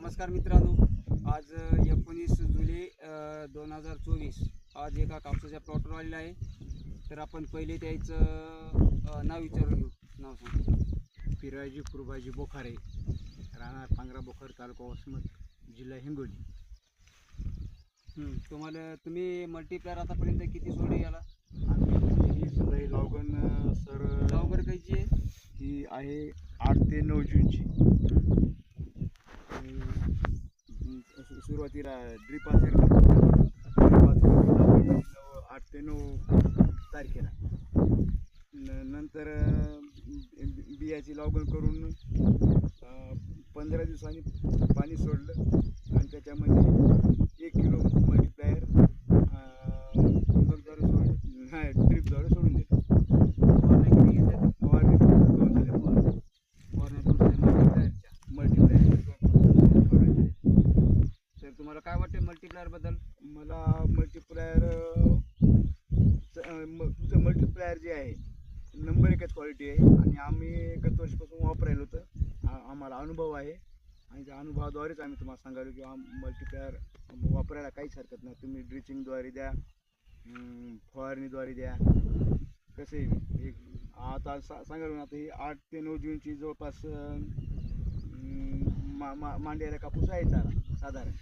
नमस्कार मित्रांनो. आज एकोणीस जुलै दोन हजार चोवीस. आज एका कापसाच्या प्लॉटवर आलेला आहे. तर आपण पहिले त्याचं नाव विचारून घेऊ. नाव सांग. पिराजी कुरबाजी बोखारे राहणार पांगरा बोखर तालुका वसमत जिल्हा हिंगोली. तुम्हाला तुम्ही मल्टीप्लायर आतापर्यंत किती सोडे याला? आम्ही सर लवकर कायची आहे? ही आहे आठ ते नऊ जूनची. सुरुवातीला ड्रीप असेल आठ ते नऊ तारखेला. न- नंतर बियाची लागवड करून पंधरा दिवसांनी पाणी सोडलं. आणि त्याच्यामध्ये एक किलो मल्टीप्लायर ठिबकद्वारे सोडलं नाही ड्रिपद्वारे सोडून दिलं फवारण्या किती घेतात फवारणी दोन झाल्या फवारणी फवारण्या दोन झाल्या मल्टीप्लायरच्या मल्टीप्लायर तर तुम्हाला काय वाटते मल्टीप्लायरबद्दल मला मल्टीप्लायर तुमचं मल्टीप्लायर जे आहे नंबर एकच क्वालिटी आहे. आणि आम्ही एकच वर्षापासून वापरायला होतं. आम्हाला अनुभव आहे. आणि त्या अनुभवाद्वारेच आम्ही तुम्हाला सांगायलो की मल्टीप्लायर वापरायला काहीच हरकत नाही. तुम्ही ड्रिचिंगद्वारे द्या फवारणीद्वारे द्या. कसे एक आता सा सांगायला ना आता ही आठ ते नऊ जूनची जवळपास मा मा मांड्याला कापूस आहे चारा साधारण.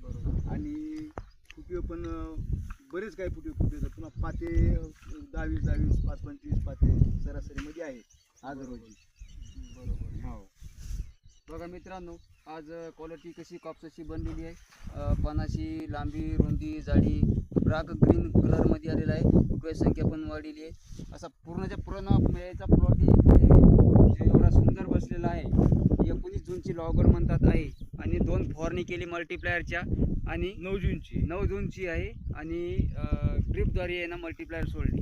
बरोबर. आणि फुटवे पण बरेच काही फुटवे फुटवे आहेत. पुन्हा पाते दहावीस दहावीस पाच पंचवीस पाते सरासरीमध्ये आहे आज रोजी. बरोबर. हो. बघा मित्रांनो आज क्वालिटी कशी कापसाची बनलेली आहे. अ, पानाची लांबी रुंदी जाडी ब्राक ग्रीन कलरमध्ये आलेला आहे. फुटवे संख्या पण वाढलेली आहे. असा पूर्णच्या पूर्ण याचा प्लॉट जे एवढा सुंदर बसलेला आहे. एकोणीस जूनची लॉगर म्हणतात आहे. आणि दोन फवारणी केली मल्टीप्लायरच्या आणि नऊ जूनची. नऊ जूनची आहे आणि ड्रिपद्वारे आहे ना मल्टीप्लायर सोडली.